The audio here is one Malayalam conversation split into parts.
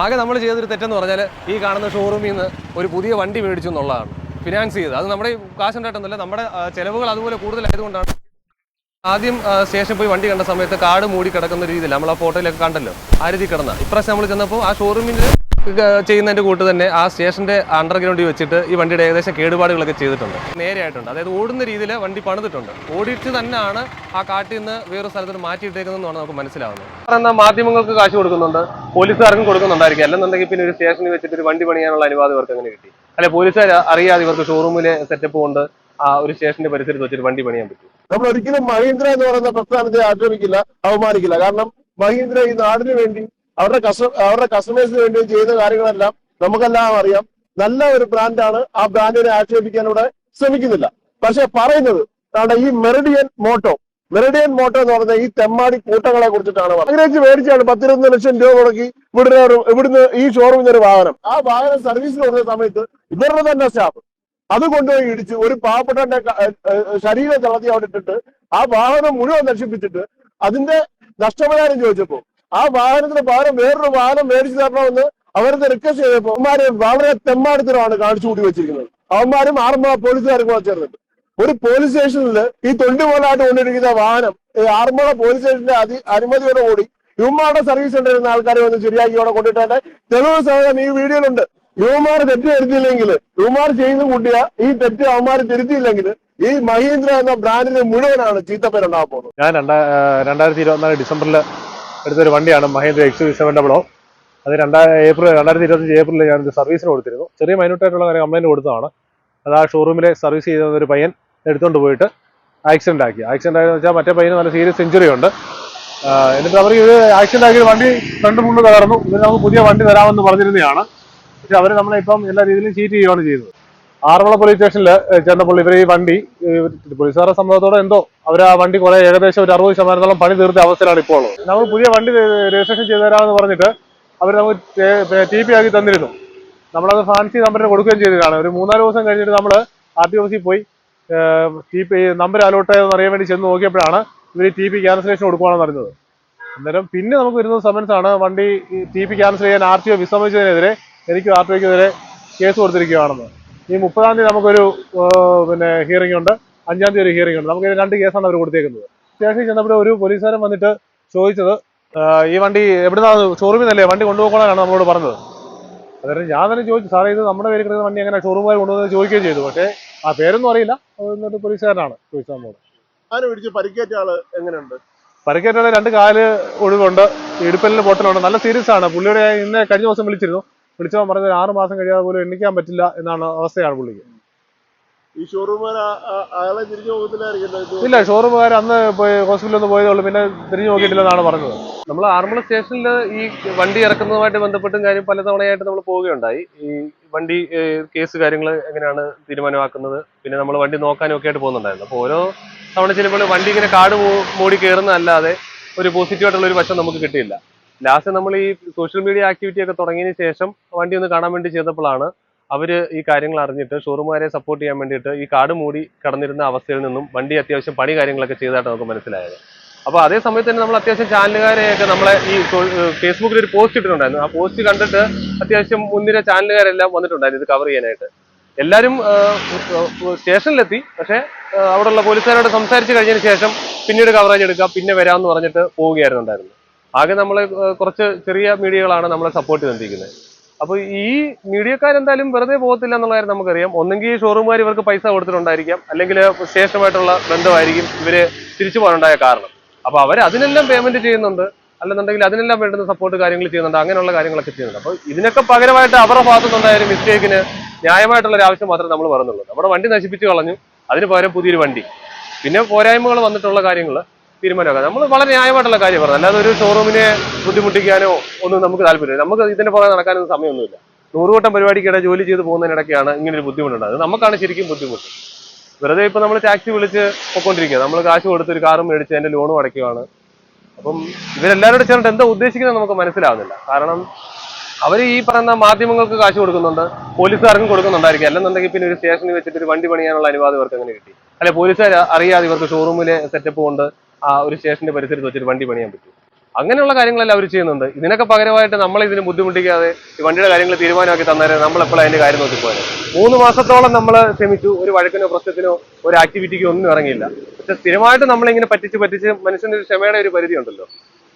ആകെ നമ്മൾ ചെയ്തൊരു തെറ്റെന്ന് പറഞ്ഞാൽ ഈ കാണുന്ന ഷോറൂമിൽ നിന്ന് ഒരു പുതിയ വണ്ടി മേടിച്ചു എന്നുള്ളതാണ്. ഫിനാൻസ് ചെയ്ത്. അത് നമ്മുടെ കാശുണ്ടായിട്ടൊന്നുമില്ല നമ്മുടെ ചിലവുകൾ അതുപോലെ കൂടുതലായതുകൊണ്ടാണ്. ആദ്യം സ്റ്റേഷനിൽ പോയി വണ്ടി കണ്ട സമയത്ത് കാട് മൂടി കിടക്കുന്ന രീതിയിൽ നമ്മൾ ആ ഫോട്ടോയിലൊക്കെ കണ്ടല്ലോ ആ രീതി കിടന്ന. ഇപ്രാവശ്യം നമ്മൾ ചെന്നപ്പോൾ ആ ഷോറൂമിൽ ചെയ്യുന്നതിന്റെ കൂട്ട് തന്നെ ആ സ്റ്റേഷന്റെ അണ്ടർഗ്രൗണ്ടിൽ വെച്ചിട്ട് ഈ വണ്ടിയുടെ ഏകദേശം കേടുപാടുകളൊക്കെ ചെയ്തിട്ടുണ്ട്. നേരെയായിട്ടുണ്ട് അതായത് ഓടുന്ന രീതിയിൽ വണ്ടി പണിതിട്ടുണ്ട്. ഓടിച്ച് തന്നെയാണ് ആ കാട്ടിൽ നിന്ന് വേറൊരു സ്ഥലത്തിന് മാറ്റിയിട്ടേക്കുന്നതെന്നാണ് നമുക്ക് മനസ്സിലാവുന്നത്. എന്നാൽ മാധ്യമങ്ങൾക്ക് കാശ് കൊടുക്കുന്നുണ്ട്. പോലീസുകാർക്കും കൊടുക്കുന്നുണ്ടായിരിക്കും. അല്ലെന്നുണ്ടെങ്കിൽ പിന്നെ ഒരു സ്റ്റേഷനിൽ വെച്ചിട്ട് ഒരു വണ്ടി പണിയാനുള്ള അനുവാദം ഇവർക്ക് അങ്ങനെ കിട്ടി? അല്ലെ പോലീസുകാർ അറിയാതെ ഇവർക്ക് ഷോറൂമിലെ സെറ്റപ്പ് കൊണ്ട് ആ ഒരു സ്റ്റേഷന്റെ പരിസരത്ത് വെച്ചിട്ട് വണ്ടി പണിയാൻ പറ്റും. നമ്മൾ ഒരിക്കലും മഹീന്ദ്ര എന്ന് പറയുന്ന പ്രസ്ഥാനത്തെ ആക്രമിക്കില്ല അവമാനിക്കില്ല. കാരണം മഹീന്ദ്ര ഈ നാടിന് വേണ്ടി അവരുടെ കസ്റ്റ അവരുടെ കസ്റ്റമേഴ്സിന് വേണ്ടി ചെയ്യുന്ന കാര്യങ്ങളെല്ലാം നമുക്കെല്ലാം അറിയാം. നല്ല ഒരു ബ്രാൻഡാണ് ആ ബ്രാൻഡിനെ ആക്ഷേപിക്കാൻ ഇവിടെ ശ്രമിക്കുന്നില്ല. പക്ഷെ പറയുന്നത് കാരണം ഈ മെറിഡിയൻ മോട്ടോ മെറിഡിയൻ മോട്ടോ എന്ന് പറഞ്ഞ ഈ തെമ്മാടി കൂട്ടങ്ങളെ കുറിച്ചിട്ടാണ്. ആഗ്രഹിച്ച് മേടിച്ചാണ് പത്തിരുപത് ലക്ഷം രൂപ മുടക്കി ഇവിടുന്ന് ഇവിടുന്ന് ഈ ഷോറൂമിൽ ഒരു വാഹനം. ആ വാഹനം സർവീസിന് കൊടുത്ത സമയത്ത് ഇവരുടെ തന്നെ സ്റ്റാഫ് അത് കൊണ്ടുപോയി ഇടിച്ച് ഒരു പാവപ്പെട്ടന്റെ ശരീരം തളർത്തി അവിടെ ഇട്ടിട്ട് ആ വാഹനം മുഴുവൻ നശിപ്പിച്ചിട്ട് അതിന്റെ നഷ്ടപരിഹാരം ചോദിച്ചപ്പോ ആ വാഹനത്തിന് പകരം വേറൊരു വാഹനം മേടിച്ചു തരണമെന്ന് അവരത് റിക്വസ്റ്റ് ചെയ്തപ്പോ അവന്മാര് വളരെ തെമ്മാടിത്തരമാണ് കാണിച്ചു കൂട്ടി വെച്ചിരിക്കുന്നത്. അവന്മാരും ആറുമ്പ പോലീസുകാരും കൂടെ ചേർന്നിട്ട്. ഒരു പോലീസ് സ്റ്റേഷനിൽ ഈ തൊണ്ടി പോലായിട്ട് കൊണ്ടിരിക്കുന്ന വാഹനം ആറന്മുള പോലീസ് സ്റ്റേഷന്റെ അതി അനുമതിയോടെ കൂടി യുവമാരുടെ സർവീസ് നിന്ന് ആൾക്കാരെ വന്ന് ശരിയാക്കി അവിടെ കൊണ്ടിട്ടേണ്ട. തെളിവ് സഹിതം ഈ വീഡിയോയിലുണ്ട്. യുവമാർ തെറ്റ് വരുത്തിയില്ലെങ്കിൽ യുവമാർ ചെയ്യുന്ന കൂട്ടിയ ഈ തെറ്റ് അവന്മാർ തിരുത്തിയില്ലെങ്കിൽ ഈ മഹീന്ദ്ര എന്ന ബ്രാൻഡിന് മുഴുവനാണ് ചീത്തപ്പേരുണ്ടാകാൻ പോകുന്നത്. ഞാൻ രണ്ടാ രണ്ടായിരത്തി ഇരുപത്തിനാല് ഡിസംബറിൽ എടുത്തൊരു വണ്ടിയാണ് Mahindra X V seven double O അത് രണ്ടാ ഏപ്രിൽ രണ്ടായിരത്തി ഇരുപത്തഞ്ച് ഏപ്രിലിൽ ഞാനിത് സർവീസിന് കൊടുത്തിരുന്നു. ചെറിയ മൈന്യൂട്ടായിട്ടുള്ള കാര്യം കംപ്ലൈന്റ് കൊടുത്തതാണ്. അത് ആ ഷോറൂമിലെ സർവീസ് ചെയ്ത ഒരു പയ്യൻ എടുത്തുകൊണ്ട് പോയിട്ട് ആക്സിഡന്റ് ആക്കി. ആക്സിഡന്റ് ആയെന്ന് വെച്ചാൽ മറ്റേ പയ്യന് നല്ല സീരിയസ് ഇഞ്ചുറി ഉണ്ട്. എന്നിട്ട് അവർ ഇത് ആക്സിഡന്റ് ആക്കിയ വണ്ടി ഫ്രണ്ട് മുണ്ട് തകർന്നു. ഇതിന് നമുക്ക് പുതിയ വണ്ടി തരാമെന്ന് പറഞ്ഞിരുന്നതാണ്. പക്ഷെ അവർ നമ്മളെ ഇപ്പം എല്ലാ രീതിയിലും ചീറ്റ് ചെയ്യുകയാണ് ചെയ്തത്. ആറന്മുള പോലീസ് സ്റ്റേഷനിൽ ചെന്നപ്പോൾ ഇവർ ഈ വണ്ടി പോലീസുകാരുടെ സമ്മതത്തോടെ എന്തോ അവർ ആ വണ്ടി കുറെ ഏകദേശം ഒരു അറുപത് ശതമാനത്തോളം പണി തീർത്ത അവസ്ഥയിലാണ് ഇപ്പോൾ നമ്മൾ പുതിയ വണ്ടി രജിസ്ട്രേഷൻ ചെയ്തു തരാമെന്ന് പറഞ്ഞിട്ട് അവർ നമുക്ക് ടി പി ആക്കി തന്നിരുന്നു. നമ്മളത് ഫാൻസി നമ്പറിന് കൊടുക്കുകയും ചെയ്തതാണ് ഒരു മൂന്നാൽ ദിവസം കഴിഞ്ഞിട്ട് നമ്മൾ ആർ ടി ഓഫീസിൽ പോയി ടി പി നമ്പർ അലോട്ട് ചെയ്തെന്ന് അറിയാൻ വേണ്ടി ചെന്ന് നോക്കിയപ്പോഴാണ് ഇവർ ടി പി ക്യാൻസലേഷൻ കൊടുക്കുകയാണെന്ന് അറിഞ്ഞത്. അന്നേരം പിന്നെ നമുക്ക് വരുന്ന സമൻസ് ആണ്. വണ്ടി ടി പി ക്യാൻസൽ ചെയ്യാൻ ആർ ടി ഒ വിസമ്മതിച്ചതിനെതിരെ എനിക്ക് ആർ ടി ഒക്കെതിരെ കേസ് കൊടുത്തിരിക്കുകയാണെന്ന്. ഈ മുപ്പതാം തീയതി നമുക്കൊരു പിന്നെ ഹിയറിംഗ് ഉണ്ട്. അഞ്ചാം തീയതി ഒരു ഹിയറിംഗ് ഉണ്ട്. നമുക്ക് രണ്ട് കേസാണ് അവർ കൊടുത്തേക്കുന്നത്. സ്റ്റേഷനിൽ ചെന്നപ്പോൾ ഒരു പോലീസുകാരൻ വന്നിട്ട് ചോദിച്ചത് ഈ വണ്ടി എവിടുന്നാണ്? ഷോറൂമിൽ നിന്നല്ലേ വണ്ടി കൊണ്ടുപോകണമെന്നാണ് നമ്മളോട് പറഞ്ഞത്. അതായത് ഞാൻ തന്നെ ചോദിച്ചു സാറേ ഇത് നമ്മുടെ പേര് കിടക്കുന്ന വണ്ടി എങ്ങനെ ഷോറൂമുകാർ കൊണ്ടുവന്ന് ചോദിക്കുകയും ചെയ്തു. പക്ഷേ ആ പേരൊന്നും അറിയില്ല. അത് എന്നിട്ട് പോലീസുകാരനാണ് ചോദിച്ചത് നമ്മളോട്. ആര് പിടിച്ച്? പരിക്കേറ്റ ആൾ എങ്ങനെയുണ്ട്? പരിക്കേറ്റ രണ്ട് കാൽ ഒഴിവുണ്ട് ഇടുപ്പലിന് പൊട്ടലുണ്ട്. നല്ല സീരിയസ് ആണ്. പുള്ളിയുടെ ഇന്ന് കഴിഞ്ഞ ദിവസം വിളിച്ചിരുന്നു. വിളിച്ചവൻ പറഞ്ഞത് ആറ് മാസം കഴിയാതെ പോലും എണ്ണിക്കാൻ പറ്റില്ല എന്നാണ് അവസ്ഥയാണ് പുള്ളിക്ക്. ഈ ഷോറൂമുകാർ അയാളെ തിരിഞ്ഞു പോകത്തില്ലായിരിക്കും ഇല്ല ഷോറൂമുകാർ അന്ന് ഹോസ്പിറ്റലിൽ ഒന്ന് പോയതേ ഉള്ളൂ. പിന്നെ തിരിഞ്ഞു നോക്കിയിട്ടില്ലെന്നാണ് പറഞ്ഞത്. നമ്മൾ ആറന്മുള സ്റ്റേഷനിൽ ഈ വണ്ടി ഇറക്കുന്നതുമായിട്ട് ബന്ധപ്പെട്ടും കാര്യം പലതവണയായിട്ട് നമ്മൾ പോവുകയുണ്ടായി. ഈ വണ്ടി കേസ് കാര്യങ്ങൾ എങ്ങനെയാണ് തീരുമാനമാക്കുന്നത്? പിന്നെ നമ്മൾ വണ്ടി നോക്കാനും ഒക്കെ ആയിട്ട് പോകുന്നുണ്ടായിരുന്നു. അപ്പോൾ ഓരോ തവണ ചിലപ്പോൾ വണ്ടി ഇങ്ങനെ കാട് മൂടി കയറുന്നതല്ലാതെ ഒരു പോസിറ്റീവ് ആയിട്ടുള്ള ഒരു വശം നമുക്ക് കിട്ടിയില്ല. ലാസ്റ്റ് നമ്മൾ ഈ സോഷ്യൽ മീഡിയ ആക്ടിവിറ്റി ഒക്കെ തുടങ്ങിയതിന് ശേഷം വണ്ടി ഒന്ന് കാണാൻ വേണ്ടി ചെയ്തപ്പോഴാണ് അവർ ഈ കാര്യങ്ങൾ അറിഞ്ഞിട്ട് ഷോറൂമുകാരെ സപ്പോർട്ട് ചെയ്യാൻ വേണ്ടിയിട്ട് ഈ കാട് മൂടി കടന്നിരുന്ന അവസ്ഥയിൽ നിന്നും വണ്ടി അത്യാവശ്യം പണി കാര്യങ്ങളൊക്കെ ചെയ്തതായിട്ട് നമുക്ക് മനസ്സിലായത്. അപ്പോൾ അതേ സമയത്ത് തന്നെ നമ്മൾ അത്യാവശ്യം ചാനലുകാരെയൊക്കെ നമ്മളെ ഈ ഫേസ്ബുക്കിൽ ഒരു പോസ്റ്റ് ഇട്ടിട്ടുണ്ടായിരുന്നു. ആ പോസ്റ്റ് കണ്ടിട്ട് അത്യാവശ്യം മുൻനിര ചാനലുകാരെല്ലാം വന്നിട്ടുണ്ടായിരുന്നു ഇത് കവർ ചെയ്യാനായിട്ട്. എല്ലാവരും സ്റ്റേഷനിലെത്തി. പക്ഷേ അവിടെയുള്ള പോലീസുകാരോട് സംസാരിച്ച് കഴിഞ്ഞതിന് ശേഷം പിന്നീട് കവറേജ് എടുക്കാം പിന്നെ വരാമെന്ന് പറഞ്ഞിട്ട് പോവുകയായിരുന്നുണ്ടായിരുന്നു. ആകെ നമ്മളെ കുറച്ച് ചെറിയ മീഡിയകളാണ് നമ്മളെ സപ്പോർട്ട് ചെയ്തുകൊണ്ടിരിക്കുന്നത് അപ്പോൾ ഈ മീഡിയക്കാരെന്തായാലും വെറുതെ പോകത്തില്ല എന്നുള്ള കാര്യം നമുക്കറിയാം. ഒന്നെങ്കിൽ ഷോറൂമുകാർ ഇവർക്ക് പൈസ കൊടുത്തിട്ടുണ്ടായിരിക്കാം. അല്ലെങ്കിൽ സ്റ്റേഷനുമായിട്ടുള്ള ബന്ധമായിരിക്കും ഇവർ തിരിച്ചു പോകാനുണ്ടായ കാരണം. അപ്പോൾ അവർ അതിനെല്ലാം പേയ്മെന്റ് ചെയ്യുന്നുണ്ട്. അല്ലെന്നുണ്ടെങ്കിൽ അതിനെല്ലാം വേണ്ടുന്ന സപ്പോർട്ട് കാര്യങ്ങൾ ചെയ്യുന്നുണ്ട്. അങ്ങനെയുള്ള കാര്യങ്ങളൊക്കെ ചെയ്യുന്നുണ്ട്. അപ്പോൾ ഇതിനൊക്കെ പകരമായിട്ട് അവരുടെ ഭാഗത്തുനിന്നുണ്ടായ ഒരു മിസ്റ്റേക്കിന് ന്യായമായിട്ടുള്ള ഒരു ആവശ്യം മാത്രമേ നമ്മൾ പറയുന്നുള്ളൂ നമ്മുടെ വണ്ടി നശിപ്പിച്ച് കളഞ്ഞു. അതിന് പകരം പുതിയൊരു വണ്ടി. പിന്നെ പോരായ്മകൾ വന്നിട്ടുള്ള കാര്യങ്ങൾ തീരുമാനമാക്കാം. നമ്മൾ വളരെ ന്യായമായിട്ടുള്ള കാര്യം പറഞ്ഞു അല്ലാതെ ഒരു ഷോറൂമിനെ ബുദ്ധിമുട്ടിക്കാനോ ഒന്നും നമുക്ക് താല്പര്യമില്ല. നമുക്ക് ഇതിന്റെ പുറകെ നടക്കാനൊന്നും സമയമൊന്നുമില്ല. നൂറുകൂട്ടം പരിപാടിക്കിടെ ജോലി ചെയ്ത് പോകുന്നതിനിടയ്ക്കാണ് ഇങ്ങനെ ഒരു ബുദ്ധിമുട്ടുണ്ടായത് നമുക്കാണ് ശരിക്കും ബുദ്ധിമുട്ട്. വെറുതെ ഇപ്പൊ നമ്മൾ ടാക്സി വിളിച്ച് പൊക്കോണ്ടിരിക്കുക നമ്മൾ കാശ് കൊടുത്ത് ഒരു കാറും മേടിച്ച് അതിന്റെ ലോണും അടയ്ക്കുകയാണ്. അപ്പം ഇവരെല്ലാവരോടും ചേർന്നിട്ട് എന്താ ഉദ്ദേശിക്കുന്നത് നമുക്ക് മനസ്സിലാവുന്നില്ല. കാരണം അവർ ഈ പറയുന്ന മാധ്യമങ്ങൾക്ക് കാശ് കൊടുക്കുന്നുണ്ട് പോലീസുകാർക്കും കൊടുക്കുന്നുണ്ടായിരിക്കും. അല്ലെന്നുണ്ടെങ്കിൽ പിന്നെ ഒരു സ്റ്റേഷനിൽ വെച്ചിട്ട് ഒരു വണ്ടി പണിയാനുള്ള അനുവാദം ഇവർക്ക് അങ്ങനെ കിട്ടി? അല്ലെ പോലീസുകാർ അറിയാതെ ഇവർക്ക് ഷോറൂമിലെ സെറ്റപ്പ് കൊണ്ട് ആ ഒരു സ്റ്റേഷന്റെ പരിസരത്ത് വെച്ചിട്ട് വണ്ടി പണിയാൻ പറ്റും. അങ്ങനെയുള്ള കാര്യങ്ങളെല്ലാം അവർ ചെയ്യുന്നുണ്ട്. ഇതിനൊക്കെ പകരമായിട്ട് നമ്മൾ ഇതിന് ബുദ്ധിമുട്ടിക്കാതെ ഈ വണ്ടിയുടെ കാര്യങ്ങൾ തീരുമാനമാക്കി തന്നേരെ നമ്മൾ എപ്പോഴും അതിന്റെ കാര്യം നോക്കി പോയത്? മൂന്ന് മാസത്തോളം നമ്മൾ ശ്രമിച്ചു ഒരു വഴക്കിനോ പ്രശ്നത്തിനോ ഒരു ആക്ടിവിറ്റിക്കോ ഒന്നും ഇറങ്ങിയില്ല. പക്ഷെ സ്ഥിരമായിട്ട് നമ്മളിങ്ങനെ പറ്റിച്ച് പറ്റിച്ച് മനുഷ്യന് ഒരു ക്ഷമയുടെ ഒരു പരിധി ഉണ്ടല്ലോ.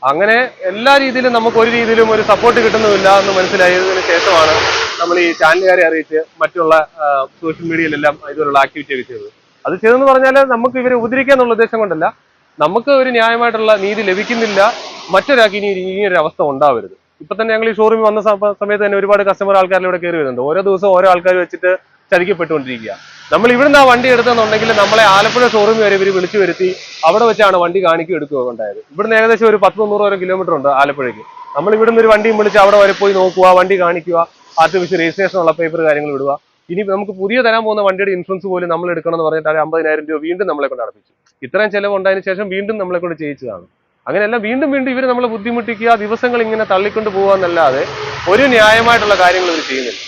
അങ്ങനെ എല്ലാ രീതിയിലും നമുക്ക് ഒരു രീതിയിലും ഒരു സപ്പോർട്ട് കിട്ടുന്നുമില്ല എന്ന് മനസ്സിലായതിനു ശേഷമാണ് നമ്മൾ ഈ ചാനലുകാരെ അറിയിച്ച് മറ്റുള്ള സോഷ്യൽ മീഡിയയിലെല്ലാം ഇതുപോലുള്ള ആക്ടിവിറ്റി ഒക്കെ ചെയ്തത്. അത് ചെയ്തെന്ന് പറഞ്ഞാൽ നമുക്ക് ഇവരെ ഉപദ്രവിക്കുക എന്നുള്ള ഉദ്ദേശം കൊണ്ടല്ല. നമുക്ക് ഒരു ന്യായമായിട്ടുള്ള നീതി ലഭിക്കുന്നില്ല. മറ്റൊരാൾക്ക് ഇനി ഇങ്ങനൊരു അവസ്ഥ ഉണ്ടാവരുത്. ഇപ്പൊ തന്നെ ഞങ്ങൾ ഈ ഷോറൂമിൽ വന്ന സമ- സമയത്ത് തന്നെ ഒരുപാട് കസ്റ്റമർ ആൾക്കാരിൽ ഇവിടെ കയറി വരുന്നുണ്ട്. ഓരോ ദിവസവും ഓരോ ആൾക്കാർ വെച്ചിട്ട് ചതിക്കപ്പെട്ടുകൊണ്ടിരിക്കുക. നമ്മൾ ഇവിടുന്ന് ആ വണ്ടി എടുത്തെന്നുണ്ടെങ്കിൽ നമ്മളെ ആലപ്പുഴ ഷോറൂമിൽ വരെ ഇവർ വിളിച്ചു വരുത്തി അവിടെ വെച്ചാണ് വണ്ടി കാണിക്കുക എടുക്കുക ഉണ്ടായത്. ഇവിടുന്ന് ഏകദേശം ഒരു പത്ത് മുന്നൂറ് കിലോമീറ്റർ ഉണ്ട് ആലപ്പുഴയ്ക്ക്. നമ്മൾ ഇവിടുന്ന് ഒരു വണ്ടിയും വിളിച്ച് അവിടെ വരെ പോയി നോക്കുക വണ്ടി കാണിക്കുക ആർട്ടിഫിഷ്യൽ രജിസ്ട്രേഷൻ ഉള്ള പേപ്പർ കാര്യങ്ങൾ വിടുക ഇനി നമുക്ക് പുതിയ തരാൻ പോകുന്ന വണ്ടിയുടെ ഇൻഷുറൻസ് പോലും നമ്മൾ എടുക്കണം എന്ന് പറഞ്ഞിട്ട് അമ്പതിനായിരം രൂപ വീണ്ടും നമ്മളെ കൊണ്ട് അടപ്പിച്ചു. ഇത്രയും ചെലവ് ഉണ്ടായതിനു ശേഷം വീണ്ടും നമ്മളെ കൊണ്ട് ചെയ്യിച്ചതാണ്. അങ്ങനെയല്ല വീണ്ടും വീണ്ടും ഇവർ നമ്മളെ ബുദ്ധിമുട്ടിക്കുക ദിവസങ്ങൾ ഇങ്ങനെ തള്ളിക്കൊണ്ട് പോകുക എന്നല്ലാതെ ഒരു ന്യായമായിട്ടുള്ള കാര്യങ്ങൾ ഇവർ ചെയ്യുന്നില്ല.